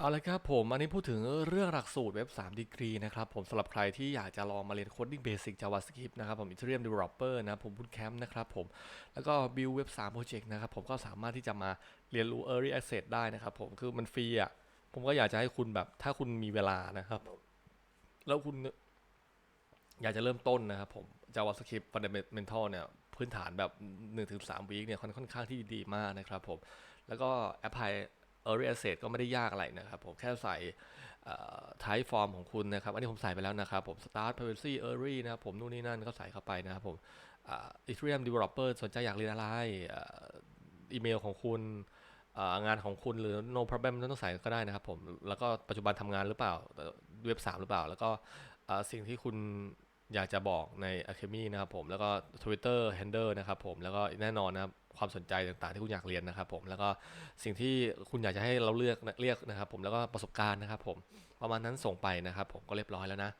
เอาละครับผมอันนี้พูดถึงเรื่องหลักสูตรเว็บ3ดีกรีนะครับผมสำหรับใครที่อยากจะลองมาเรียน Coding Basic JavaScript นะครับผม Ethereum Developer นะผมพูดแคมป์นะครับผมแล้วก็ Build Web 3 Project นะครับผมก็สามารถที่จะมาเรียนรู้ Early Access ได้นะครับผมคือมันฟรีอะผมก็อยากจะให้คุณแบบถ้าคุณมีเวลานะครับ แล้วคุณอยากจะเริ่มต้นนะครับผม JavaScript Fundamental เนี่ยพื้นฐานแบบ1-3วีคเนี่ยค่อนข้างที่ดีมากนะครับผมแล้วก็ apply early access ก็ไม่ได้ยากอะไรนะครับผมแค่ใส่ type form ของคุณนะครับ อันนี้ผมใส่ไปแล้วนะครับผม start privacy early นะครับผมนู่นนี่นั่นก็ใส่เข้าไปนะครับผมอ่า Ethereum developer สนใจอยากเรียนอะไรอีเมลของคุณงานของคุณหรือ no problem ไม่ต้องใส่ก็ได้นะครับผม แล้วก็ปัจจุบันทำงานหรือเปล่าเว็บ 3 หรือเปล่า แล้วก็สิ่งที่คุณ อยากจะบอกใน Academy นะครับผมแล้วก็ Twitter handle นะครับผมแล้วก็แน่นอนนะครับความสนใจต่างๆที่คุณอยากเรียนนะครับผมแล้วก็สิ่งที่คุณอยากจะให้เราเลือกเรียกนะครับผมแล้วก็ประสบการณ์นะครับผมประมาณนั้นส่งไปนะครับผมก็เรียบร้อยแล้วนะ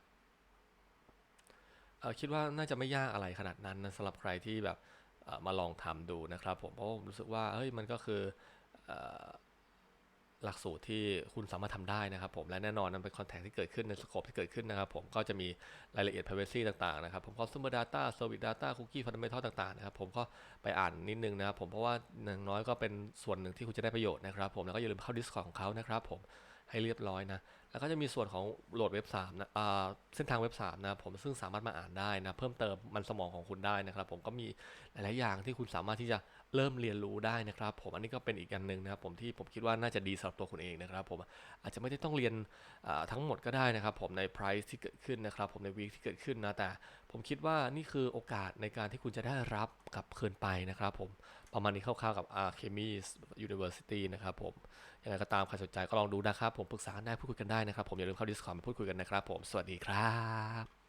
คิดว่าน่าจะไม่ยากอะไรขนาดนั้นนะสำหรับใครที่แบบมาลองทำดูนะครับผมเพราะผมรู้สึกว่าเฮ้ยมันก็คืออ หลักสูตรที่คุณสามารถทำได้นะครับผมและแน่นอนนั้นเป็นคอนแทคที่เกิดขึ้นในสโคปที่เกิดขึ้นนะครับผมก็จะมีรายละเอียด privacy ต่างๆนะครับผม consumer data service data cookie fundamental ต่างๆนะครับผมก็ไปอ่านนิดนึงนะครับผมเพราะว่าอย่างน้อยก็เป็นส่วนหนึ่งที่คุณจะได้ประโยชน์นะครับผมแล้วก็อย่าลืมเข้า Discord ของเขานะครับผมให้เรียบร้อยนะแล้วก็จะมีส่วนของโหลดเว็บ3นะเส้นทางเว็บ3นะผมซึ่งสามารถมาอ่านได้นะ เพิ่มเติมมันสมองของคุณได้นะครับ ผมก็มีหลาย ๆ อย่างที่คุณสามารถที่จะเริ่มเรียนรู้ได้นะครับ ผมอันนี้ก็เป็นอีกอันหนึ่งนะครับ ผมที่ผมคิดว่าน่าจะดีสำหรับตัวคุณเองนะครับ ผมอาจจะไม่ได้ต้องเรียนทั้งหมดก็ได้นะครับ ผมใน price ที่เกิดขึ้นนะครับ ผมใน week ที่เกิดขึ้นนะแต่ผมคิดว่านี่คือโอกาสในการที่คุณจะได้รับกลับคืนไปนะครับ ผมประมาณนี้คร่าวๆกับ Archemy University นะครับผมยังไงก็ตามใครสนใจก็ลองดูนะครับ ผมปรึกษาได้พูดคุยกันได้นะครับผมอย่าลืมเข้า Discord มาพูดคุยกันนะครับผมสวัสดีครับ